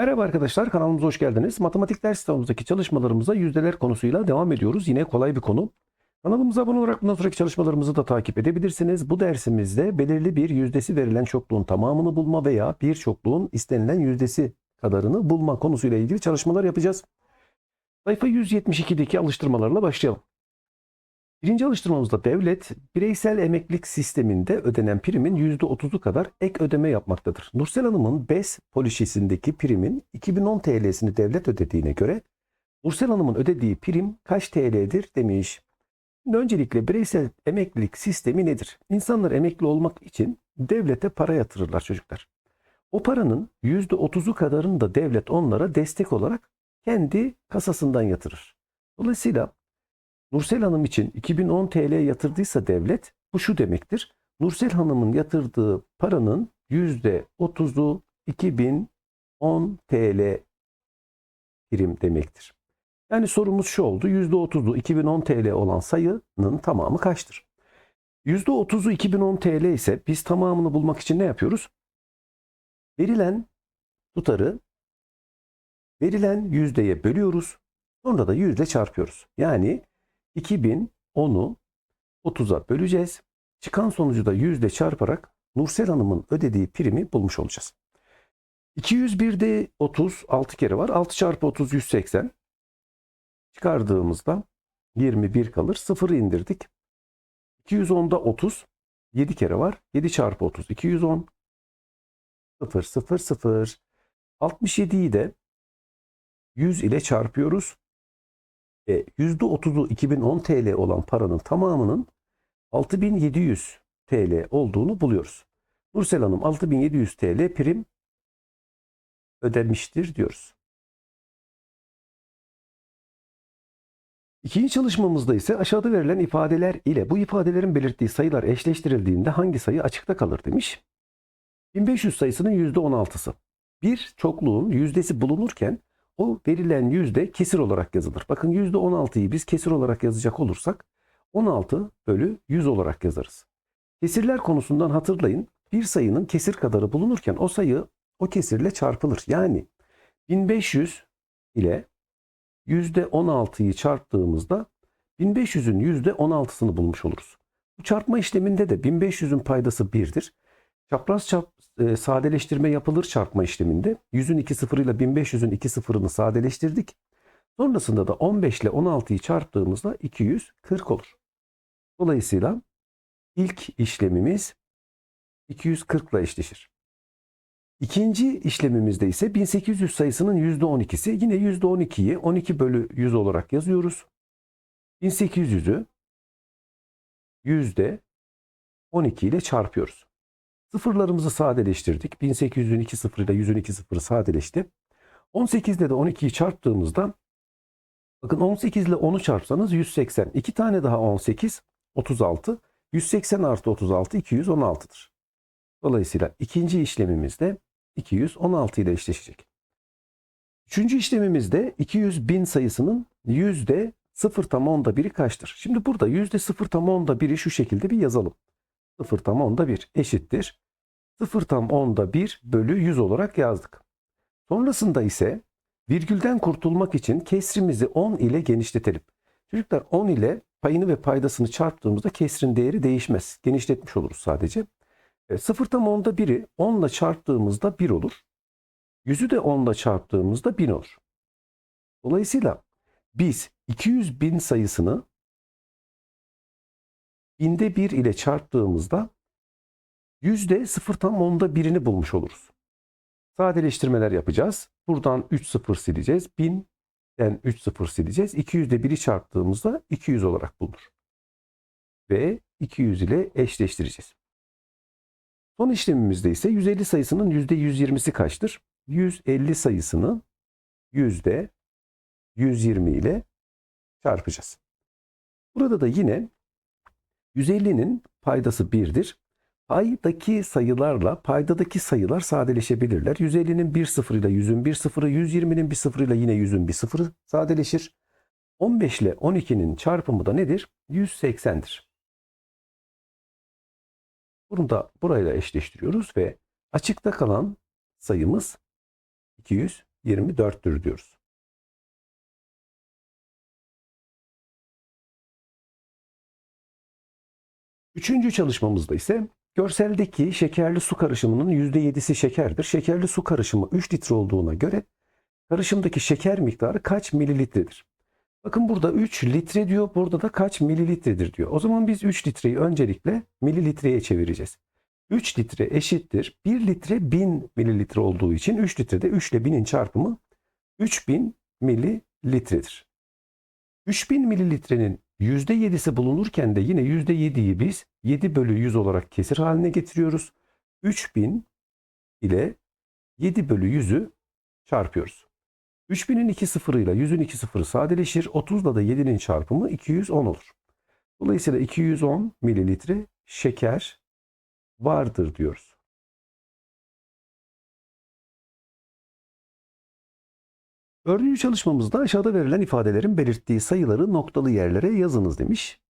Merhaba arkadaşlar kanalımıza hoş geldiniz. Matematik ders kitabımızdaki çalışmalarımıza yüzdeler konusuyla devam ediyoruz. Yine kolay bir konu. Kanalımıza abone olarak bundan sonraki çalışmalarımızı da takip edebilirsiniz. Bu dersimizde belirli bir yüzdesi verilen çokluğun tamamını bulma veya bir çokluğun istenilen yüzdesi kadarını bulma konusuyla ilgili çalışmalar yapacağız. Sayfa 172'deki alıştırmalarla başlayalım. Birinci alıştırmamızda devlet bireysel emeklilik sisteminde ödenen primin %30'u kadar ek ödeme yapmaktadır. Nursel Hanım'ın BES polisisindeki primin 2010 TL'sini devlet ödediğine göre Nursel Hanım'ın ödediği prim kaç TL'dir demiş. Öncelikle bireysel emeklilik sistemi nedir? İnsanlar emekli olmak için devlete para yatırırlar çocuklar. O paranın %30'u kadarını da devlet onlara destek olarak kendi kasasından yatırır. Dolayısıyla Nursel Hanım için 2010 TL yatırdıysa devlet bu şu demektir. Nursel Hanım'ın yatırdığı paranın %30'u 2010 TL prim demektir. Yani sorumuz şu oldu. %30'u 2010 TL olan sayının tamamı kaçtır? %30'u 2010 TL ise biz tamamını bulmak için ne yapıyoruz? Verilen tutarı verilen yüzdeye bölüyoruz. Sonra da yüzde çarpıyoruz. Yani 2010'u 30'a böleceğiz. Çıkan sonucu da yüzde çarparak Nursel Hanım'ın ödediği primi bulmuş olacağız. 201'de 30 6 kere var. 6 çarpı 30 180. Çıkardığımızda 21 kalır. 0'ı indirdik. 210'da 30 7 kere var. 7 çarpı 30 210. 0 0 0. 67'yi de 100 ile çarpıyoruz. E, %30'u 2010 TL olan paranın tamamının 6700 TL olduğunu buluyoruz. Nursel Hanım 6700 TL prim ödemiştir diyoruz. İkinci çalışmamızda ise aşağıda verilen ifadeler ile bu ifadelerin belirttiği sayılar eşleştirildiğinde hangi sayı açıkta kalır demiş. 1500 sayısının %16'sı. Bir çokluğun yüzdesi bulunurken o verilen yüzde kesir olarak yazılır. Bakın yüzde 16'yı biz kesir olarak yazacak olursak 16 bölü 100 olarak yazarız. Kesirler konusundan hatırlayın. Bir sayının kesir kadarı bulunurken o sayı o kesirle çarpılır. Yani 1500 ile yüzde 16'yı çarptığımızda 1500'ün yüzde 16'sını bulmuş oluruz. Bu çarpma işleminde de 1500'ün paydası 1'dir. Çapraz çap, e, sadeleştirme yapılır çarpma işleminde. 100'ün 2 sıfırıyla 1500'ün 2 sıfırını sadeleştirdik. Sonrasında da 15 ile 16'yı çarptığımızda 240 olur. Dolayısıyla ilk işlemimiz 240 ile eşleşir. İkinci işlemimizde ise 1800 sayısının %12'si. Yine %12'yi 12 bölü 100 olarak yazıyoruz. 1800'ü %12 ile çarpıyoruz. Sıfırlarımızı sadeleştirdik. 1800'ün 2 sıfırı ile 100'ün 2 sıfırı sadeleşti. 18 ile de 12'yi çarptığımızda bakın 18 ile 10'u çarpsanız 180. 2 tane daha 18 36. 180 artı 36 216'dır. Dolayısıyla ikinci işlemimiz de 216 ile eşleşecek. Üçüncü işlemimizde 200 bin sayısının yüzde 0 tam onda biri kaçtır? Şimdi burada yüzde 0 tam onda biri şu şekilde bir yazalım. 0 tam onda 1 eşittir. 0 tam onda 1 bölü 100 olarak yazdık. Sonrasında ise virgülden kurtulmak için kesrimizi 10 ile genişletelim. Çocuklar 10 ile payını ve paydasını çarptığımızda kesrin değeri değişmez. Genişletmiş oluruz sadece. 0 tam onda 1'i 10 ile çarptığımızda 1 olur. 100'ü de 10 ile çarptığımızda 1000 olur. Dolayısıyla biz 200 bin sayısını binde 1 ile çarptığımızda yüzde 0 tam onda birini bulmuş oluruz. Sadeleştirmeler yapacağız. Buradan 3 sıfır sileceğiz. 1000'den 3 sıfır sileceğiz. 200'de 1'i çarptığımızda 200 olarak bulunur. Ve 200 ile eşleştireceğiz. Son işlemimizde ise 150 sayısının %120'si kaçtır? 150 sayısını %120 ile çarpacağız. Burada da yine 150'nin paydası 1'dir. Paydaki sayılarla paydadaki sayılar sadeleşebilirler. 150'nin 1 sıfırıyla 100'ün 1 sıfırı, 120'nin 1 sıfırıyla yine 100'ün 1 sıfırı sadeleşir. 15 ile 12'nin çarpımı da nedir? 180'dir. Bunu da burayla eşleştiriyoruz ve açıkta kalan sayımız 240 124'tür diyoruz. Üçüncü çalışmamızda ise görseldeki şekerli su karışımının %7'si şekerdir. Şekerli su karışımı 3 litre olduğuna göre karışımdaki şeker miktarı kaç mililitredir? Bakın burada 3 litre diyor, burada da kaç mililitredir diyor. O zaman biz 3 litreyi öncelikle mililitreye çevireceğiz. 3 litre eşittir 1 litre 1000 mililitre olduğu için 3 litrede 3 ile 1000'in çarpımı 3000 mililitredir. 3000 mililitrenin %7'si bulunurken de yine %7'yi biz 7 bölü 100 olarak kesir haline getiriyoruz. 3000 ile 7 bölü 100'ü çarpıyoruz. 3000'in 2 sıfırıyla 100'ün 2 sıfırı sadeleşir. 30'da da 7'nin çarpımı 210 olur. Dolayısıyla 210 mililitre şeker vardır diyoruz. Dördüncü çalışmamızda aşağıda verilen ifadelerin belirttiği sayıları noktalı yerlere yazınız demiş.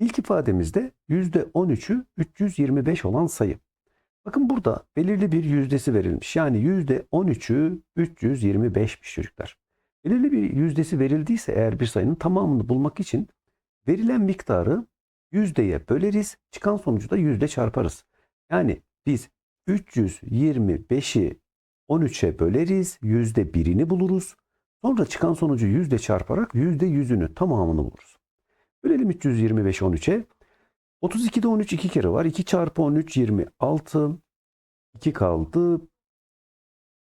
İlk ifademizde %13'ü 325 olan sayı. Bakın burada belirli bir yüzdesi verilmiş. Yani %13'ü 325'miş çocuklar. Belirli bir yüzdesi verildiyse eğer bir sayının tamamını bulmak için verilen miktarı yüzdeye böleriz. Çıkan sonucu da yüzde çarparız. Yani biz 325'i 13'e böleriz. Yüzde birini buluruz. Sonra çıkan sonucu yüzde çarparak yüzde yüzünü tamamını buluruz. Bölelim 325 13'e. 32'de 13 iki kere var. 2 çarpı 13 26. 2 kaldı.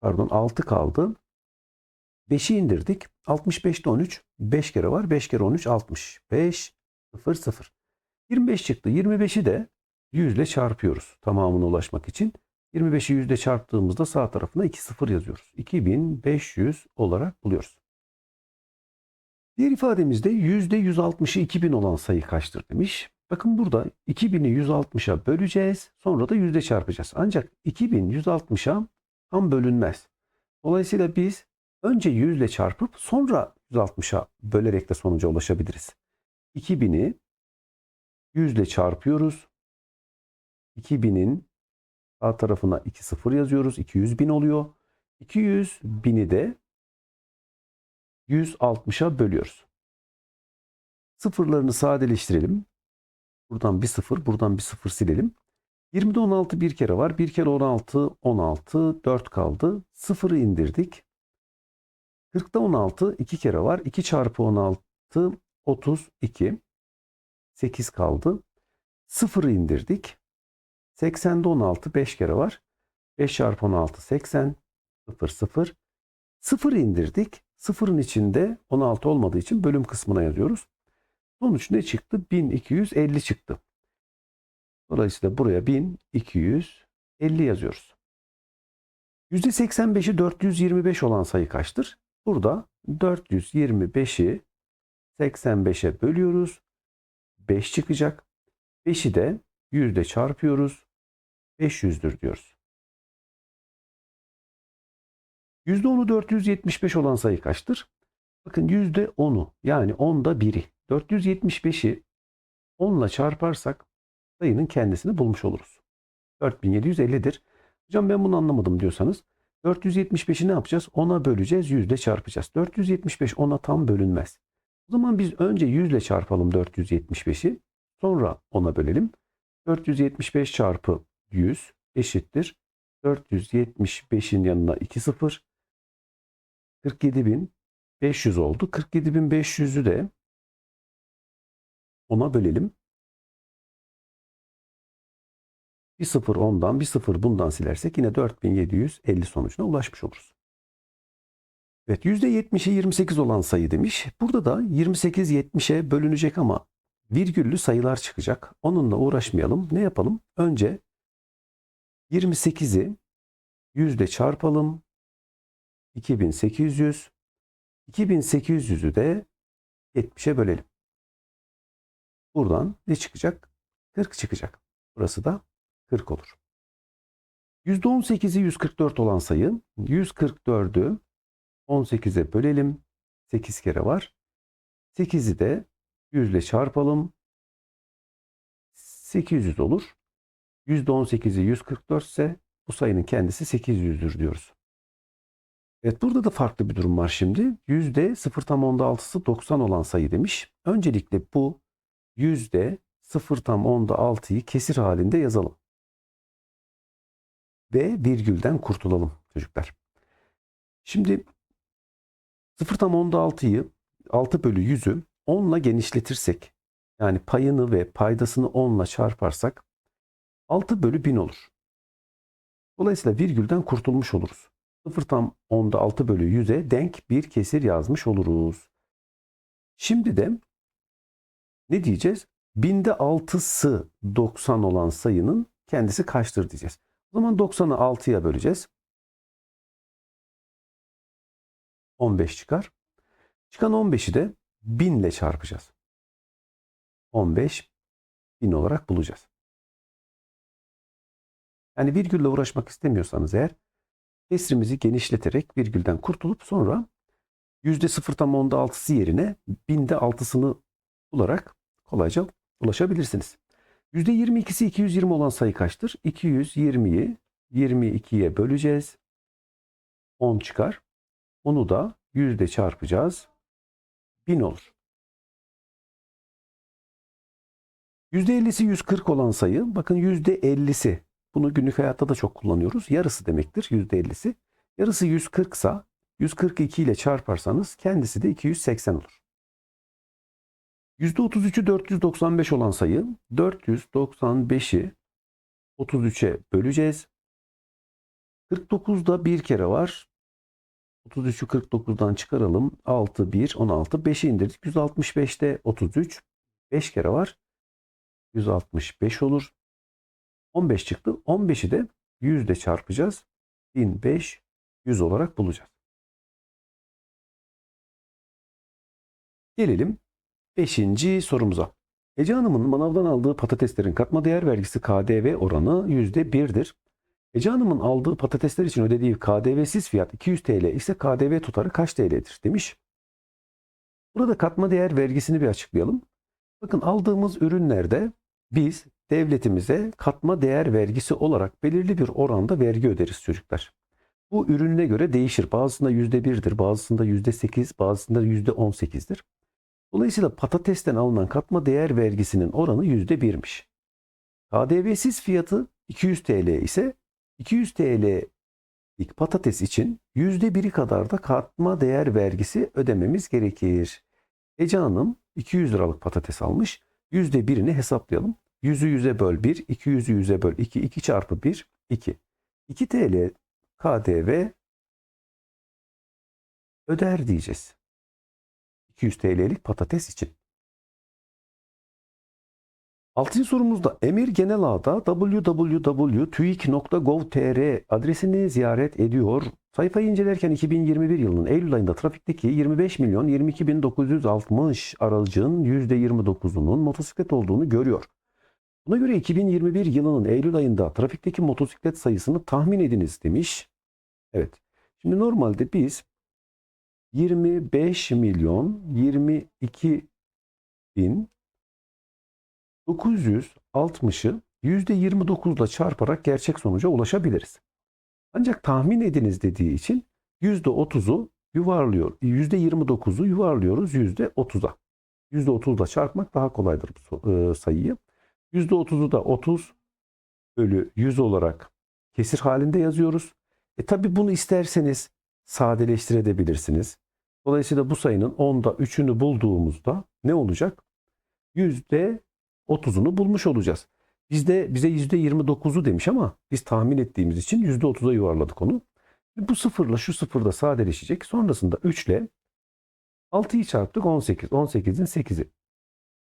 Pardon 6 kaldı. 5'i indirdik. 65'te 13 5 kere var. 5 kere 13 65 0 0. 25 çıktı. 25'i de 100 ile çarpıyoruz tamamına ulaşmak için. 25'i 100 ile çarptığımızda sağ tarafına 2 0 yazıyoruz. 2500 olarak buluyoruz. Diğer ifademizde %160'ı 2000 olan sayı kaçtır demiş. Bakın burada 2000'i 160'a böleceğiz. Sonra da yüzde çarpacağız. Ancak 2000 160'a tam bölünmez. Dolayısıyla biz önce 100 ile çarpıp sonra 160'a bölerek de sonuca ulaşabiliriz. 2000'i 100 ile çarpıyoruz. 2000'in sağ tarafına 2 sıfır yazıyoruz. 200 bin oluyor. 200 bini de 160'a bölüyoruz. Sıfırlarını sadeleştirelim. Buradan bir sıfır, buradan bir sıfır silelim. 20'de 16 bir kere var. Bir kere 16, 16, 4 kaldı. Sıfırı indirdik. 40'da 16 iki kere var. 2 çarpı 16, 32. 8 kaldı. Sıfırı indirdik. 80'de 16 5 kere var. 5 çarpı 16 80. 0 0. Sıfırı indirdik. Sıfırın içinde 16 olmadığı için bölüm kısmına yazıyoruz. Sonuç ne çıktı? 1250 çıktı. Dolayısıyla buraya 1250 yazıyoruz. %85'i 425 olan sayı kaçtır? Burada 425'i 85'e bölüyoruz. 5 çıkacak. 5'i de yüzde çarpıyoruz. 500'dür diyoruz. %10'u 475 olan sayı kaçtır? Bakın %10'u yani 10'da 1'i 475'i 10 ile çarparsak sayının kendisini bulmuş oluruz. 4750'dir. Hocam ben bunu anlamadım diyorsanız 475'i ne yapacağız? 10'a böleceğiz, 100 ile çarpacağız. 475 10'a tam bölünmez. O zaman biz önce 100 ile çarpalım 475'i. Sonra 10'a bölelim. 475 çarpı 100 eşittir. 475'in yanına 2 sıfır. 47.500 oldu. 47.500'ü de 10'a bölelim. Bir sıfır ondan, bir sıfır bundan silersek yine 4750 sonucuna ulaşmış oluruz. Evet %70'e 28 olan sayı demiş. Burada da 28 70'e bölünecek ama virgüllü sayılar çıkacak. Onunla uğraşmayalım. Ne yapalım? Önce 28'i yüzde çarpalım. 2800. 2800'ü de 70'e bölelim. Buradan ne çıkacak? 40 çıkacak. Burası da 40 olur. %18'i 144 olan sayı 144'ü 18'e bölelim. 8 kere var. 8'i de 100 ile çarpalım. 800 olur. %18'i 144 ise bu sayının kendisi 800'dür diyoruz. Evet burada da farklı bir durum var şimdi. Yüzde 0 tam onda 6'sı 90 olan sayı demiş. Öncelikle bu yüzde 0 tam onda 6'yı kesir halinde yazalım. Ve virgülden kurtulalım çocuklar. Şimdi 0 tam onda 6'yı 6 bölü 100'ü 10 ile genişletirsek yani payını ve paydasını 10 ile çarparsak 6 bölü 1000 olur. Dolayısıyla virgülden kurtulmuş oluruz. 0 tam onda 6 bölü 100'e denk bir kesir yazmış oluruz. Şimdi de ne diyeceğiz? Binde 6'sı 90 olan sayının kendisi kaçtır diyeceğiz. O zaman 90'ı 6'ya böleceğiz. 15 çıkar. Çıkan 15'i de 1000 ile çarpacağız. 15 1000 olarak bulacağız. Yani virgülle uğraşmak istemiyorsanız eğer kesrimizi genişleterek virgülden kurtulup sonra yüzde sıfır tam onda altısı yerine binde altısını bularak kolayca ulaşabilirsiniz. Yüzde yirmi ikisi 220 olan sayı kaçtır? 220'yi 22'ye böleceğiz. 10 çıkar. Onu da yüzde çarpacağız. 1000 olur. Yüzde 50'si 140 olan sayı, bakın yüzde 50'si bunu günlük hayatta da çok kullanıyoruz. Yarısı demektir %50'si. Yarısı 140 sa 142 ile çarparsanız kendisi de 280 olur. %33'ü 495 olan sayı 495'i 33'e böleceğiz. 49'da bir kere var. 33'ü 49'dan çıkaralım. 6, 1, 16. 5'i indirdik. 165'te 33. 5 kere var. 165 olur. 15 çıktı. 15'i de 100 ile çarpacağız. 1005 100 olarak bulacağız. Gelelim 5. sorumuza. Ece Hanım'ın manavdan aldığı patateslerin katma değer vergisi KDV oranı %1'dir. Ece Hanım'ın aldığı patatesler için ödediği KDV'siz fiyat 200 TL ise KDV tutarı kaç TL'dir demiş. Burada katma değer vergisini bir açıklayalım. Bakın aldığımız ürünlerde biz devletimize katma değer vergisi olarak belirli bir oranda vergi öderiz çocuklar. Bu ürününe göre değişir. Bazısında %1'dir, bazısında %8, bazısında %18'dir. Dolayısıyla patatesten alınan katma değer vergisinin oranı %1'miş. KDV'siz fiyatı 200 TL ise 200 TL'lik patates için %1'i kadar da katma değer vergisi ödememiz gerekir. Ece Hanım 200 liralık patates almış. %1'ini hesaplayalım. 100'ü 100'e böl 1, 200'ü 100'e böl 2, 2 çarpı 1, 2. 2 TL KDV öder diyeceğiz. 200 TL'lik patates için. Altıncı sorumuzda Emir Genel Ağ'da www.tuik.gov.tr adresini ziyaret ediyor. Sayfayı incelerken 2021 yılının Eylül ayında trafikteki 25 milyon 22 bin 960 aracın %29'unun motosiklet olduğunu görüyor. Buna göre 2021 yılının Eylül ayında trafikteki motosiklet sayısını tahmin ediniz demiş. Evet. Şimdi normalde biz 25 milyon 22 bin 960'ı %29 ile çarparak gerçek sonuca ulaşabiliriz. Ancak tahmin ediniz dediği için %30'u yuvarlıyor. %29'u yuvarlıyoruz %30'a. %30 ile çarpmak daha kolaydır bu sayıyı. %30'u da 30 bölü 100 olarak kesir halinde yazıyoruz. E tabi bunu isterseniz sadeleştirebilirsiniz. Dolayısıyla bu sayının 10'da 3'ünü bulduğumuzda ne olacak? %30'unu bulmuş olacağız. Bizde bize %29'u demiş ama biz tahmin ettiğimiz için %30'a yuvarladık onu. Bu sıfırla şu sıfır da sadeleşecek. Sonrasında 3 ile 6'yı çarptık 18. 18'in 8'i.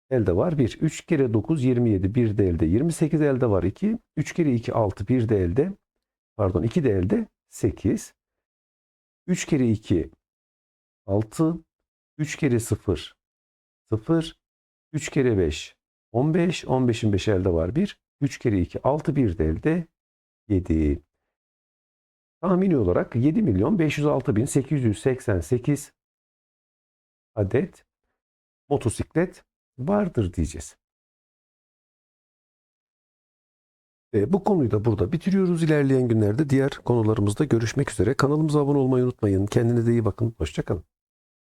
Elde var 1. 3 kere 9 27. 1 de elde 28 elde var 2. 3 kere 2 6. 1 de elde pardon 2 de elde 8. 3 kere 2 6. 3 kere 0 0. 3 kere 5 15. 15'in 5 elde var 1. 3 kere 2 6. 1 de elde 7. Tahmini olarak 7 milyon 506 bin 888 adet motosiklet vardır diyeceğiz. E, bu konuyu da burada bitiriyoruz. İlerleyen günlerde diğer konularımızda görüşmek üzere. Kanalımıza abone olmayı unutmayın. Kendinize iyi bakın. Hoşçakalın.